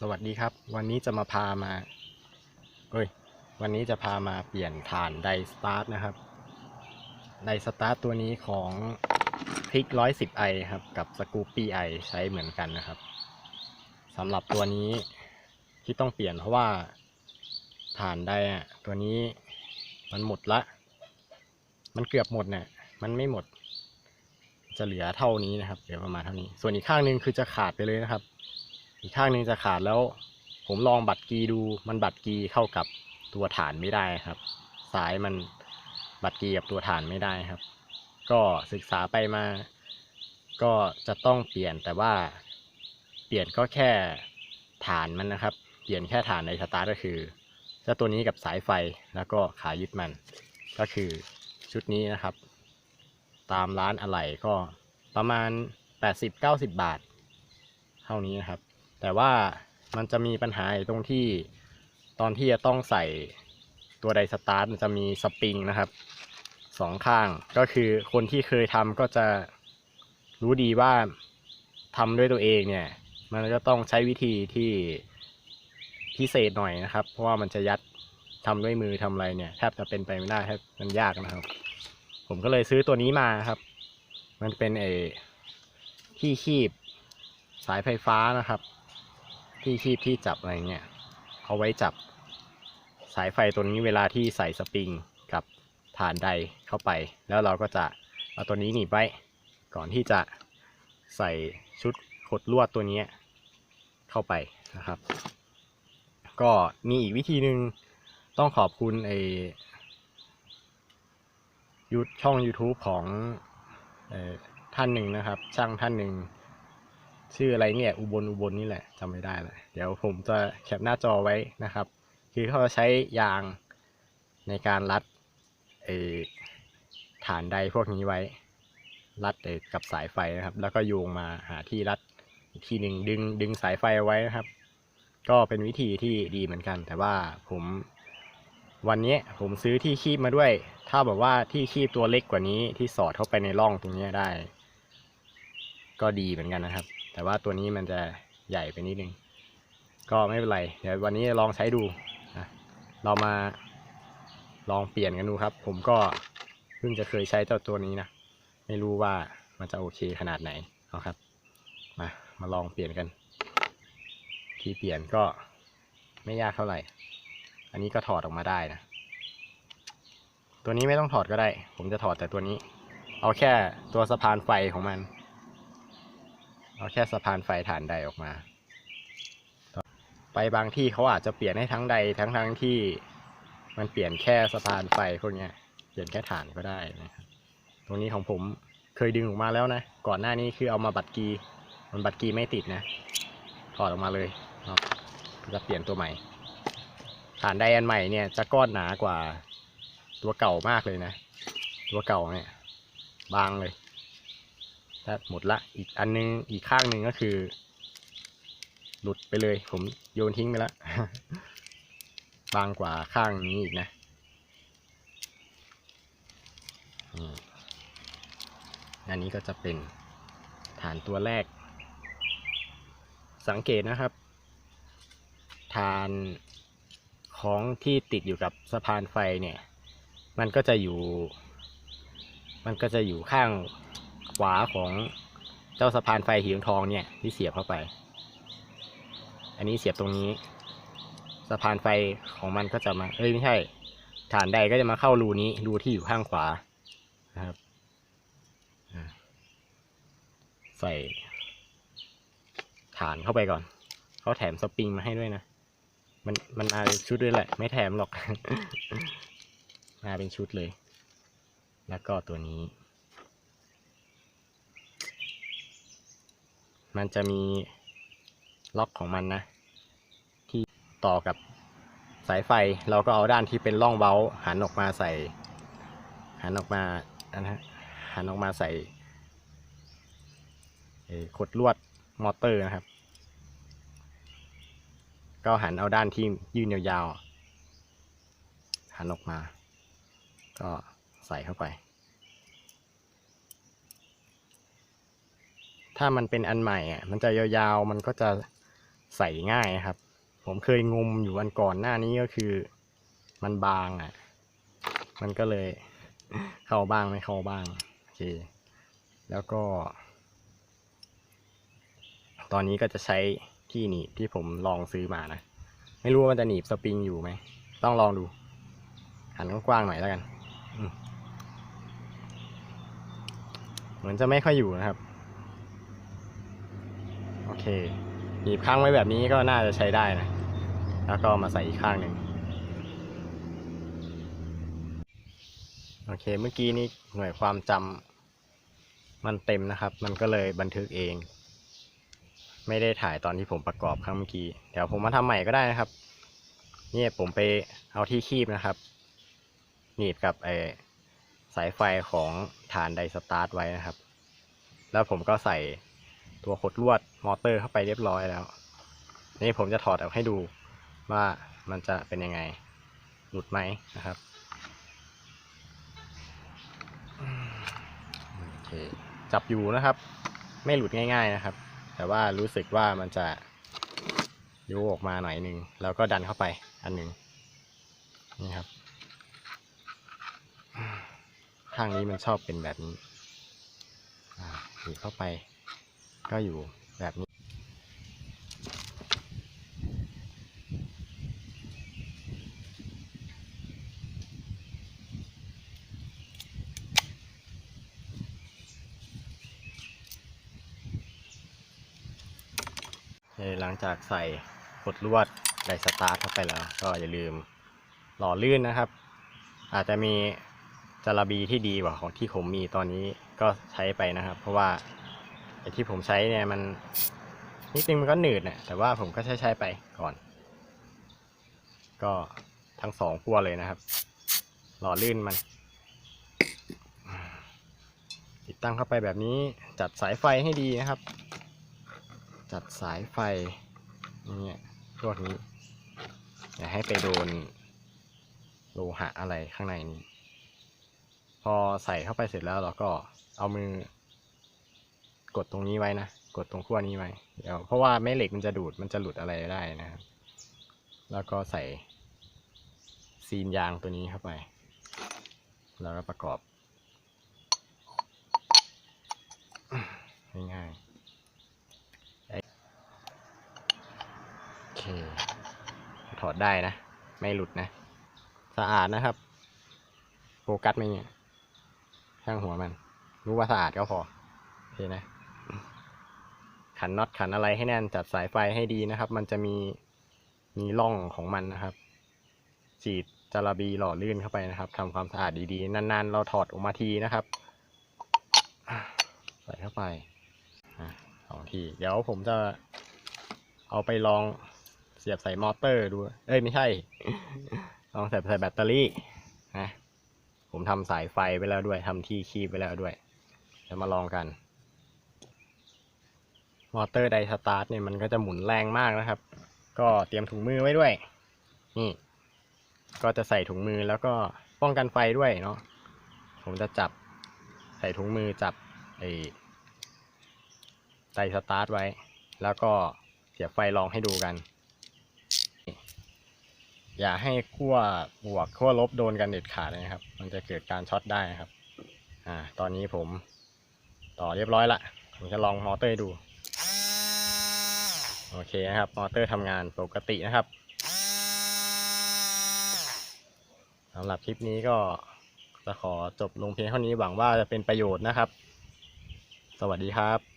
สวัสดีครับ วันนี้จะมาพามาเอ้ย วันนี้จะพามาเปลี่ยนฐานไดสตาร์ทนะครับ ไดสตาร์ทตัวนี้ของพลิก110 i ครับ กับสกูปปี้ไอใช้เหมือนกันนะครับสำหรับตัวนี้ที่ต้องเปลี่ยนเพราะว่าฐานไดอะตัวนี้มันหมดละ มันเกือบหมดเนี่ยมันไม่หมด จะเหลือเท่านี้นะครับเหลือประมาณเท่านี้ ส่วนอีกข้างหนึงคือจะขาดไปเลยนะครับ อีกข้างหนึงจะขาดแล้ว ผมลองบัตรกีดู มันบัตรกีเข้ากับตัวฐานไม่ได้ครับ สายมันบัตรกีกับตัวฐานไม่ได้ครับ ก็ศึกษาไปมา ก็จะต้องเปลี่ยนแต่ว่า เปลี่ยนก็แค่ฐานมันนะครับ เปลี่ยนแค่ฐานในสตาร์ก็คือเจ้าตัวนี้กับสายไฟแล้วก็ขายึดมัน ก็คือชุดนี้นะครับ ตามร้านอะไหล่ก็ประมาณ 80-90 บาท เท่านี้นะครับ แต่ว่ามันจะมีปัญหาตรงที่ตอนที่จะต้องใส่ตัวไดสตาร์ทมันจะมีสปริงนะครับสองข้างก็คือคนที่เคยทำก็จะรู้ดีว่าทำด้วยตัวเองเนี่ย มันก็ต้องใช้วิธีที่พิเศษหน่อยนะครับ เพราะว่ามันจะยัดทำด้วยมือทำอะไรเนี่ยแทบจะเป็นไปไม่ได้แทบมันยากนะครับ ผมก็เลยซื้อตัวนี้มาครับ มันเป็นเอที่คีบสายไฟฟ้านะครับ ที่คีบที่จับอะไรเงี้ยเอาไว้จับสายไฟตัวนี้เวลาที่ใส่สปริงกับฐานใดเข้าไป แล้วเราก็จะเอาตัวนี้หนีบไว้ก่อนที่จะใส่ชุดขดลวดตัวนี้เข้าไปนะครับ ก็มีอีกวิธีหนึ่งต้องขอบคุณไอ ยูช่อง YouTube ของอท่านหนึ่งนะครับ ช่างท่านหนึ่งชื่ออะไรเนี่ยอุบลอุบลนี่แหละจำไม่ได้เลยเดี๋ยวผมจะแคปหน้าจอไว้นะครับ คือเขาจะใช้ยางในการรัดฐานใดพวกนี้ไว้ รัดกับสายไฟนะครับ แล้วก็โยงมาหาที่รัดอีกทีหนึ่งดึงดึงสายไฟเอาไว้นะครับ ก็เป็นวิธีที่ดีเหมือนกัน แต่ว่าผม วันนี้ผมซื้อที่คีบมาด้วย ถ้าแบบว่าที่คีบตัวเล็กกว่านี้ที่สอดเข้าไปในร่องตรงนี้ได้ ก็ดีเหมือนกันนะครับ แต่ว่าตัวนี้มันจะใหญ่ไปนิดนึง ก็ไม่เป็นไร เดี๋ยววันนี้ลองใช้ดูนะเรามาลองเปลี่ยนกันดูครับ ผมก็เพิ่งจะเคยใช้เจ้าตัวนี้นะ ไม่รู้ว่ามันจะโอเคขนาดไหนเอาครับ มา มาลองเปลี่ยนกัน ที่เปลี่ยนก็ไม่ยากเท่าไหร่ อันนี้ก็ถอดออกมาได้นะ ตัวนี้ไม่ต้องถอดก็ได้ ผมจะถอดแต่ตัวนี้ เอาแค่ตัวสะพานไฟของมัน เอาแค่สะพานไฟฐานใดออกมา ไปบางที่เขาอาจจะเปลี่ยนให้ทั้งใดทั้งทั้งที่มันเปลี่ยนแค่สะพานไฟพวกนี้เปลี่ยนแค่ฐานก็ได้นะครับตรงนี้ของผมเคยดึงออกมาแล้วนะ ก่อนหน้านี้คือเอามาบัตรกี มันบัตรกีไม่ติดนะ ถอดออกมาเลยเนาะจะเปลี่ยนตัวใหม่านไดอันใหม่เนี่ยจะก้อนหนากว่าตัวเก่ามากเลยนะ ตัวเก่าเนี่ยบางเลยถ้าหมดละอีกอันนึงอีกข้างหนึ่งก็คือ หลุดไปเลย ผมโยนทิ้งไปแล้วบางกว่าข้างนี้อีกนะอันนี้ก็จะเป็นฐานตัวแรก สังเกตนะครับ ฐาน ของที่ติดอยู่กับสะพานไฟเนี่ย มันก็จะอยู่ มันก็จะอยู่ข้างขวาของเจ้าสะพานไฟสีทองเนี่ยที่เสียบเข้าไป อันนี้เสียบตรงนี้ สะพานไฟของมันก็จะมา เอ้ยไม่ใช่ ฐานใดก็จะมาเข้ารูนี้ รูที่อยู่ข้างขวานะครับใส่ฐานเข้าไปก่อน เขาแถมสปริงมาให้ด้วยนะ มันมันมาเป็นชุดด้วยแหละ ไม่แถมหรอก มาเป็นชุดเลย แล้วก็ตัวนี้ มันจะมีล็อกของมันนะ ที่ต่อกับสายไฟเราก็เอาด้านที่เป็นร่องเว้าหันออกมาใส่ หันออกมาอันนะฮะหันออกมาใส่ขดลวดมอเตอร์นะครับ ก็หันเอาด้านที่ยื่นยาวๆหันออกมา ก็ใส่เข้าไป ถ้ามันเป็นอันใหม่อะมันจะยาวๆมันก็จะใส่ง่ายครับ ผมเคยงมอยู่วันก่อนหน้านี้ก็คือ มันบางอะ มันก็เลยเข้าบ้างไม่เข้าบ้างโอเคแล้วก็ ตอนนี้ก็จะใช้ ที่หนีบที่ผมลองซื้อมานะ ไม่รู้ว่ามันจะหนีบสปริงอยู่ไหม ต้องลองดู หันกว้างๆหน่อยแล้วกัน เหมือนจะไม่ค่อยอยู่นะครับ โอเค หนีบข้างไว้แบบนี้ก็น่าจะใช้ได้นะ แล้วก็มาใส่อีกข้างหนึ่งโอเค เมื่อกี้นี้หน่วยความจำมันเต็มนะครับ มันก็เลยบันทึกเอง ไม่ได้ถ่ายตอนที่ผมประกอบครั้งเมื่อกี้เดี๋ยวผมมาทำใหม่ก็ได้นะครับเนี่ยผมไปเอาที่คีบนะครับ หนีบกับไอสายไฟของฐานไดสตาร์ทไว้นะครับ แล้วผมก็ใส่ตัวขดลวดมอเตอร์เข้าไปเรียบร้อยแล้ว นี่ผมจะถอดออกให้ดูว่ามันจะเป็นยังไง หลุดไหมนะครับโอเคจับอยู่นะครับ ไม่หลุดง่าย ๆนะครับ แต่ว่ารู้สึกว่ามันจะยุออกมาหน่อยหนึ่งแล้วก็ดันเข้าไปอันหนึ่งนี่ครับข้างนี้มันชอบเป็นแบบนี้อ่าดีเข้าไปก็อยู่แบบนี้ เอ่อหลัง จากใส่กดลวดไดสตาร์ทเข้าไปแล้ว ก็อย่าลืมหล่อลื่นนะครับ อาจจะมีจาระบีที่ดีกว่าของที่ผมมีตอนนี้ก็ใช้ไปนะครับ เพราะว่าไอ้ที่ผมใช้เนี่ยมันนิดนึงมันก็หนืดนะแต่ว่าผมก็ใช้ใช้ไปก่อน ก็ทั้งสองขั้วเลยนะครับ หล่อลื่นมัน ติดตั้งเข้าไปแบบนี้จัดสายไฟให้ดีนะครับ จัดสายไฟ เนี่ยพวกนี้ อย่าให้ไปโดนโลหะอะไรข้างในนี้ พอใส่เข้าไปเสร็จแล้วเราก็เอามือกดตรงนี้ไว้นะ กดตรงขั้วนี้ไว้เดี๋ยวเพราะว่าแม่เหล็กมันจะดูดมันจะหลุดอะไรได้นะครับ แล้วก็ใส่ซีนยางตัวนี้เข้าไป แล้วก็ประกอบ ง่ายๆ โอเค ถอดได้นะ ไม่หลุดนะ สะอาดนะครับ โฟกัสไหมเนี่ยช่างหัวมัน รู้ว่าสะอาดก็พอโอเคนะ ขันน็อตขันอะไรให้แน่น จัดสายไฟให้ดีนะครับ มันจะมี มีร่องของมันนะครับ ฉีดจาระบีหล่อลื่นเข้าไปนะครับทำความสะอาดดีๆ นานๆ เราถอดออกมาทีนะครับ ใส่เข้าไปสองที เดี๋ยวผมจะเอาไปลอง สียบใส่มอเตอร์ดูเอ้ยไม่ใช่ ลองเสียบใส่แบตเตอรี่นะผมทำสายไฟไปแล้วด้วยทำที่คีบไปแล้วด้วยเดี๋ยวมาลองกัน มอเตอร์ไดสตาร์ทเนี่ยมันก็จะหมุนแรงมากนะครับ ก็เตรียมถุงมือไว้ด้วย นี่ ก็จะใส่ถุงมือแล้วก็ป้องกันไฟด้วยเนาะผมจะจับใส่ถุงมือจับไอ้ไดสตาร์ทไว้ แล้วก็เสียบไฟลองให้ดูกัน อย่าให้ขั้วบวกขั้วลบโดนกันเด็ดขาดนะครับ มันจะเกิดการช็อตได้นะครับ อ่า ตอนนี้ผมต่อเรียบร้อยละผมจะลองมอเตอร์ดู โอเคนะครับ มอเตอร์ทำงานปกตินะครับสำหรับคลิปนี้ก็จะขอจบลงเพียงเท่านี้หวังว่าจะเป็นประโยชน์นะครับ สวัสดีครับ